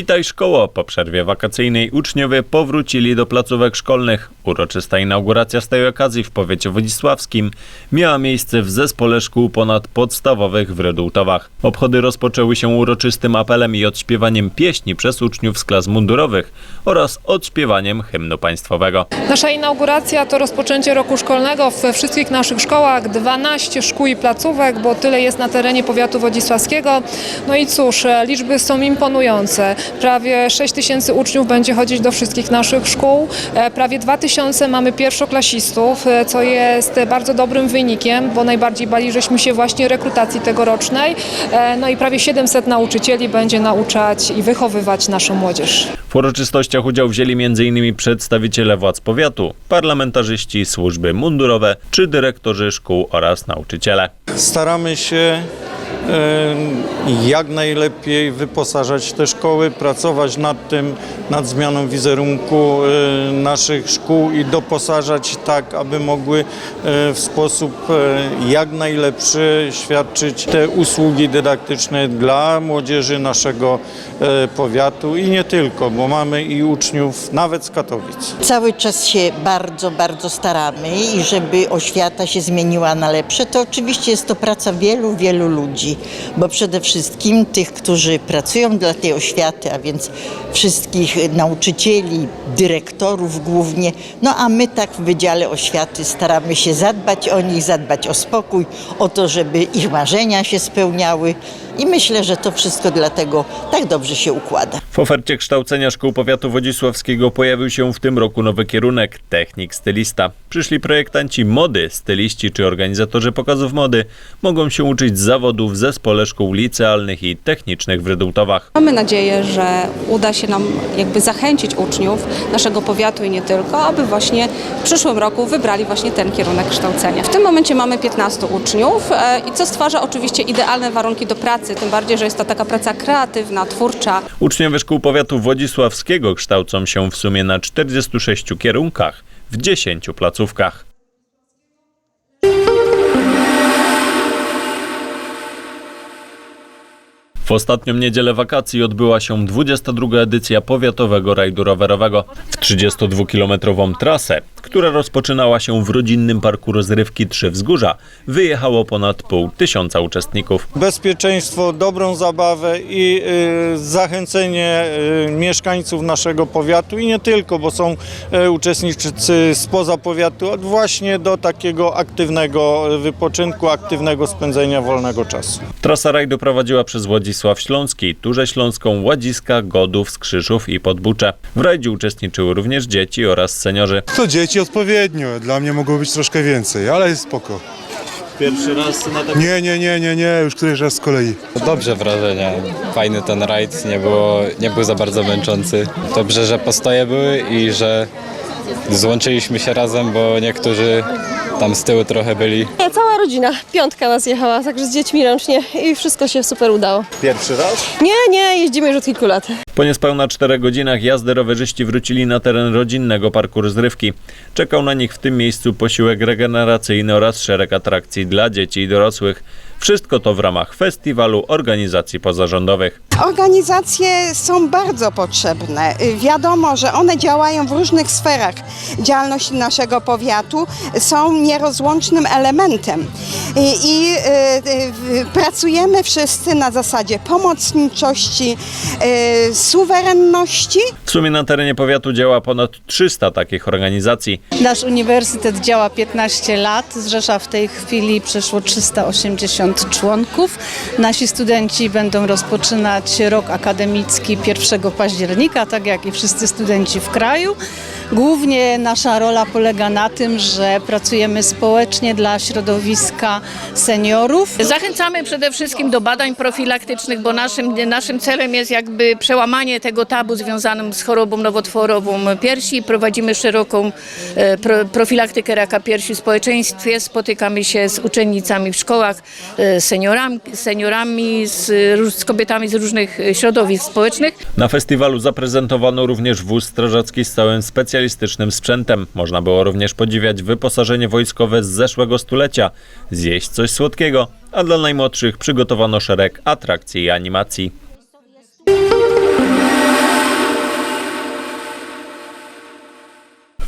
Witaj szkoło! Po przerwie wakacyjnej uczniowie powrócili do placówek szkolnych. Uroczysta inauguracja z tej okazji w powiecie wodzisławskim miała miejsce w zespole szkół ponadpodstawowych w Redultowach. Obchody rozpoczęły się uroczystym apelem i odśpiewaniem pieśni przez uczniów z klas mundurowych oraz odśpiewaniem hymnu państwowego. Nasza inauguracja to rozpoczęcie roku szkolnego we wszystkich naszych szkołach, 12 szkół i placówek, bo tyle jest na terenie powiatu wodzisławskiego. No i cóż, liczby są imponujące. Prawie 6 tysięcy uczniów będzie chodzić do wszystkich naszych szkół. E, Prawie 2 tysiące mamy pierwszoklasistów, e, co jest bardzo dobrym wynikiem, bo najbardziej bali żeśmy się właśnie rekrutacji tegorocznej. E, No i prawie 700 nauczycieli będzie nauczać i wychowywać naszą młodzież. W uroczystościach udział wzięli m.in. przedstawiciele władz powiatu, parlamentarzyści, służby mundurowe czy dyrektorzy szkół oraz nauczyciele. Staramy się jak najlepiej wyposażać te szkoły, pracować nad tym, nad zmianą wizerunku e, naszych szkół i doposażać tak, aby mogły e, w sposób e, jak najlepszy świadczyć te usługi dydaktyczne dla młodzieży naszego powiatu i nie tylko, bo mamy i uczniów nawet z Katowic. Cały czas się bardzo, bardzo staramy i żeby oświata się zmieniła na lepsze, to oczywiście jest to praca wielu, wielu ludzi, bo przede wszystkim tych, którzy pracują dla tej oświaty, a więc wszystkich nauczycieli, dyrektorów głównie, no a my tak w Wydziale Oświaty staramy się zadbać o nich, zadbać o spokój, o to, żeby ich marzenia się spełniały i myślę, że to wszystko dlatego tak dobrze się układa. W ofercie kształcenia szkół powiatu wodzisławskiego pojawił się w tym roku nowy kierunek technik stylista. Przyszli projektanci mody, styliści czy organizatorzy pokazów mody mogą się uczyć zawodu w zespole szkół licealnych i technicznych w Redultowach. Mamy nadzieję, że uda się nam jakby zachęcić uczniów naszego powiatu i nie tylko, aby właśnie w przyszłym roku wybrali właśnie ten kierunek kształcenia. W tym momencie mamy 15 uczniów e, i co stwarza oczywiście idealne warunki do pracy, tym bardziej, że jest to taka praca kreatywna, twórcza. Uczniowie szkół powiatu wodzisławskiego kształcą się w sumie na 46 kierunkach w 10 placówkach. W ostatnią niedzielę wakacji odbyła się 22. edycja powiatowego rajdu rowerowego. W 32-kilometrową trasę, która rozpoczynała się w rodzinnym parku rozrywki Trzy Wzgórza, wyjechało ponad pół tysiąca uczestników. bezpieczeństwo, dobrą zabawę i y, zachęcenie y, mieszkańców naszego powiatu i nie tylko, bo są y, uczestnicy spoza powiatu, właśnie do takiego aktywnego wypoczynku, aktywnego spędzenia wolnego czasu. Trasa rajdu prowadziła przez Władysław Śląski, Turzę Śląską, Ładziska, Godów, Skrzyżów i Podbucze. W rajdzie uczestniczyły również dzieci oraz seniorzy. To dzieci odpowiednio, dla mnie mogło być troszkę więcej, ale jest spoko. Pierwszy raz na takim... Nie, nie, nie, nie, nie, już któryś raz z kolei. Dobrze wrażenia. Fajny ten rajd, nie, było, nie był za bardzo męczący. Dobrze, że postoje były i że złączyliśmy się razem, bo niektórzy tam z tyłu trochę byli. Cała rodzina, piątka nas jechała, także z dziećmi ręcznie i wszystko się super udało. Pierwszy raz? Nie, nie, jeździmy już od kilku lat. Po niespełna 4 godzinach jazdy rowerzyści wrócili na teren rodzinnego parku rozrywki. Czekał na nich w tym miejscu posiłek regeneracyjny oraz szereg atrakcji dla dzieci i dorosłych. Wszystko to w ramach festiwalu organizacji pozarządowych. Organizacje są bardzo potrzebne. Wiadomo, że one działają w różnych sferach działalności naszego powiatu, są nierozłącznym elementem. I, i y, y, pracujemy wszyscy na zasadzie pomocniczości, y, suwerenności. W sumie na terenie powiatu działa ponad 300 takich organizacji. Nasz uniwersytet działa 15 lat, zrzesza w tej chwili przeszło 380 członków. Nasi studenci będą rozpoczynać rok akademicki 1 października, tak jak i wszyscy studenci w kraju. Głównie nasza rola polega na tym, że pracujemy społecznie dla środowiska seniorów. Zachęcamy przede wszystkim do badań profilaktycznych, bo naszym, naszym celem jest jakby przełamanie tego tabu związanym z chorobą nowotworową piersi. Prowadzimy szeroką e, pro, profilaktykę raka piersi w społeczeństwie. Spotykamy się z uczennicami w szkołach, e, seniorami, seniorami z, z kobietami z różnych e, środowisk społecznych. Na festiwalu zaprezentowano również wóz strażacki z całym specjalistycznym sprzętem. Można było również podziwiać wyposażenie wojskowe z zeszłego stulecia, zjeść coś słodkiego, a dla najmłodszych przygotowano szereg atrakcji i animacji.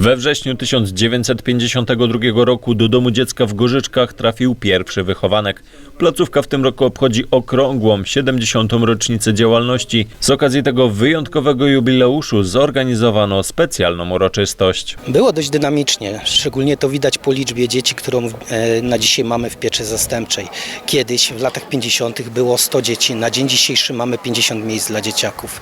We wrześniu 1952 roku do domu dziecka w Gorzyczkach trafił pierwszy wychowanek. Placówka w tym roku obchodzi okrągłą 70. rocznicę działalności. Z okazji tego wyjątkowego jubileuszu zorganizowano specjalną uroczystość. Było dość dynamicznie, szczególnie to widać po liczbie dzieci, którą e, na dzisiaj mamy w pieczy zastępczej. Kiedyś w latach 50. było 100 dzieci, na dzień dzisiejszy mamy 50 miejsc dla dzieciaków.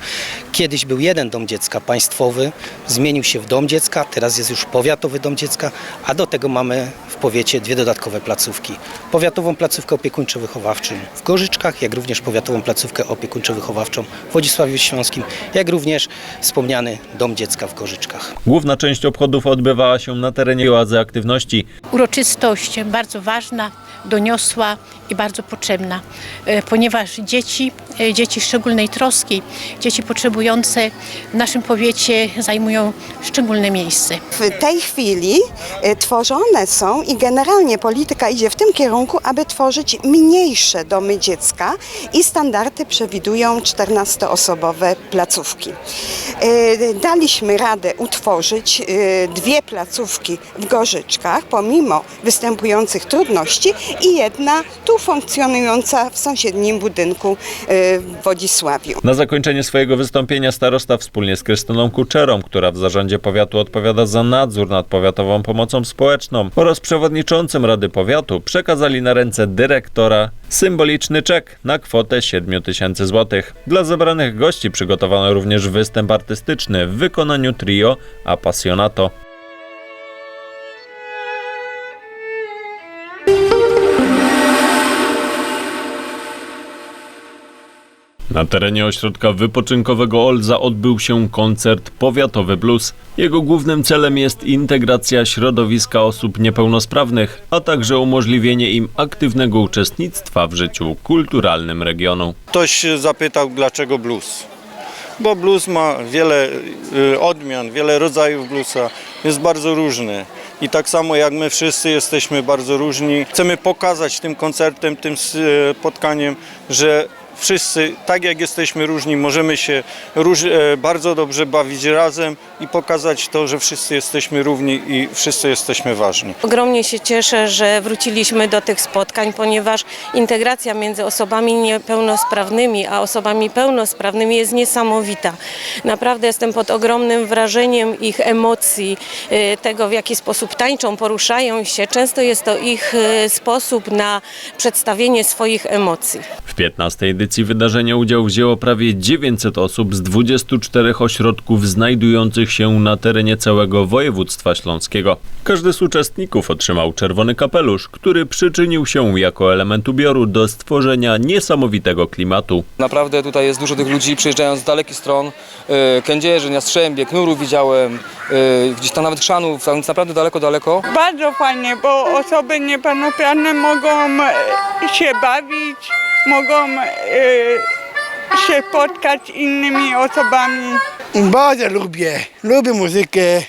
Kiedyś był jeden dom dziecka państwowy, zmienił się w dom dziecka, teraz jest już powiatowy dom dziecka, a do tego mamy w powiecie dwie dodatkowe placówki. Powiatową placówkę opiekuńczo-wychowawczą w Gorzyczkach, jak również powiatową placówkę opiekuńczo-wychowawczą w Wodzisławiu Śląskim, jak również wspomniany dom dziecka w Gorzyczkach. Główna część obchodów odbywała się na terenie oazy aktywności. Uroczystość bardzo ważna, doniosła i bardzo potrzebna, e, ponieważ dzieci, e, dzieci szczególnej troski, dzieci potrzebujące w naszym powiecie zajmują szczególne miejsce. W tej chwili e, tworzone są i generalnie polityka idzie w tym kierunku, aby tworzyć mniejsze domy dziecka i standardy przewidują 14-osobowe placówki. E, Daliśmy radę utworzyć e, dwie placówki w Gorzyczkach, pomimo występujących trudności i jedna tu funkcjonująca w sąsiednim budynku w Wodzisławiu. Na zakończenie swojego wystąpienia starosta wspólnie z Krystyną Kuczerą, która w zarządzie powiatu odpowiada za nadzór nad powiatową pomocą społeczną oraz przewodniczącym Rady Powiatu przekazali na ręce dyrektora symboliczny czek na kwotę 7 tysięcy złotych. Dla zebranych gości przygotowano również występ artystyczny w wykonaniu trio Appassionato. Na terenie ośrodka wypoczynkowego Olza odbył się koncert Powiatowy Blues. Jego głównym celem jest integracja środowiska osób niepełnosprawnych, a także umożliwienie im aktywnego uczestnictwa w życiu kulturalnym regionu. Ktoś zapytał, dlaczego blues. Bo blues ma wiele y, odmian, wiele rodzajów bluesa, jest bardzo różny. I tak samo jak my wszyscy jesteśmy bardzo różni, chcemy pokazać tym koncertem, tym y, spotkaniem, że wszyscy, tak jak jesteśmy różni, możemy się róż, e, bardzo dobrze bawić razem i pokazać to, że wszyscy jesteśmy równi i wszyscy jesteśmy ważni. Ogromnie się cieszę, że wróciliśmy do tych spotkań, ponieważ integracja między osobami niepełnosprawnymi a osobami pełnosprawnymi jest niesamowita. Naprawdę jestem pod ogromnym wrażeniem ich emocji, y, tego w jaki sposób tańczą, poruszają się. Często jest to ich y, sposób na przedstawienie swoich emocji. W 15 edycji wydarzenia udział wzięło prawie 900 osób z 24 ośrodków znajdujących się na terenie całego województwa śląskiego. Każdy z uczestników otrzymał czerwony kapelusz, który przyczynił się jako element ubioru do stworzenia niesamowitego klimatu. Naprawdę tutaj jest dużo tych ludzi, przyjeżdżają z dalekich stron, e, Kędzierzy, Jastrzębie, Knurów widziałem, e, gdzieś tam nawet Chrzanów, a więc naprawdę daleko, daleko. Bardzo fajnie, bo osoby niepełnosprawne mogą e, się bawić, mogą e, się spotkać z innymi osobami. Bardzo lubię, lubię muzykę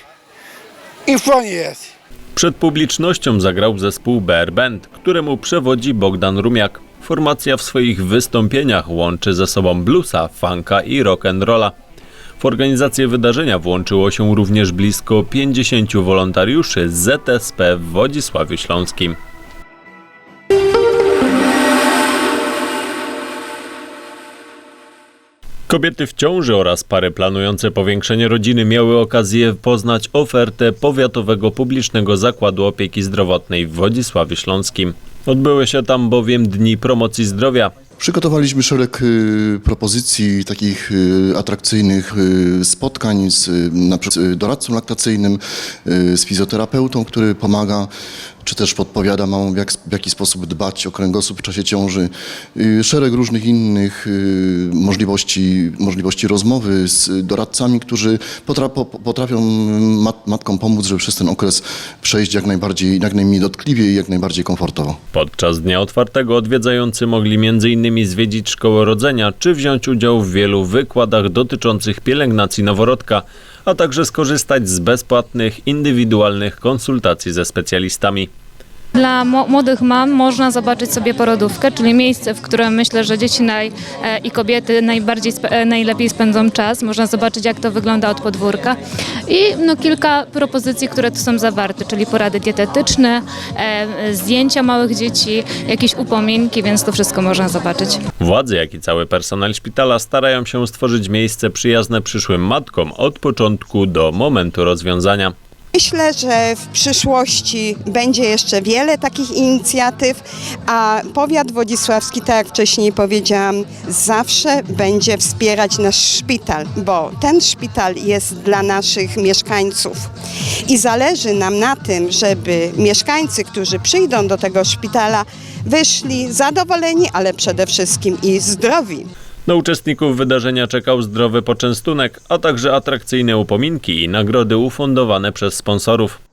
i fajnie jest. Przed publicznością zagrał zespół BR Band, któremu przewodzi Bogdan Rumiak. Formacja w swoich wystąpieniach łączy ze sobą bluesa, funka i rock'n'rolla. W organizację wydarzenia włączyło się również blisko 50 wolontariuszy z ZSP w Wodzisławiu Śląskim. Kobiety w ciąży oraz pary planujące powiększenie rodziny miały okazję poznać ofertę Powiatowego Publicznego Zakładu Opieki Zdrowotnej w Wodzisławiu Śląskim. Odbyły się tam bowiem Dni Promocji Zdrowia. Przygotowaliśmy szereg y, propozycji takich y, atrakcyjnych y, spotkań z na doradcą laktacyjnym, z fizjoterapeutą, który pomaga czy też podpowiada mamom, jak, w jaki sposób dbać o kręgosłup w czasie ciąży. Y, Szereg różnych innych y, możliwości, możliwości rozmowy z doradcami, którzy potra, po, potrafią mat, matkom pomóc, żeby przez ten okres przejść jak najbardziej, jak najmniej dotkliwie i jak najbardziej komfortowo. Podczas dnia otwartego odwiedzający mogli m.in. zwiedzić szkołę rodzenia czy wziąć udział w wielu wykładach dotyczących pielęgnacji noworodka, a także skorzystać z bezpłatnych, indywidualnych konsultacji ze specjalistami. Dla młodych mam można zobaczyć sobie porodówkę, czyli miejsce, w którym myślę, że dzieci naj, e, i kobiety najbardziej e, najlepiej spędzą czas. Można zobaczyć, jak to wygląda od podwórka. I no, kilka propozycji, które tu są zawarte, czyli porady dietetyczne, e, zdjęcia małych dzieci, jakieś upominki, więc to wszystko można zobaczyć. Władze, jak i cały personel szpitala starają się stworzyć miejsce przyjazne przyszłym matkom od początku do momentu rozwiązania. Myślę, że w przyszłości będzie jeszcze wiele takich inicjatyw, a powiat wodzisławski, tak jak wcześniej powiedziałam, zawsze będzie wspierać nasz szpital, bo ten szpital jest dla naszych mieszkańców i zależy nam na tym, żeby mieszkańcy, którzy przyjdą do tego szpitala, wyszli zadowoleni, ale przede wszystkim i zdrowi. Na uczestników wydarzenia czekał zdrowy poczęstunek, a także atrakcyjne upominki i nagrody ufundowane przez sponsorów.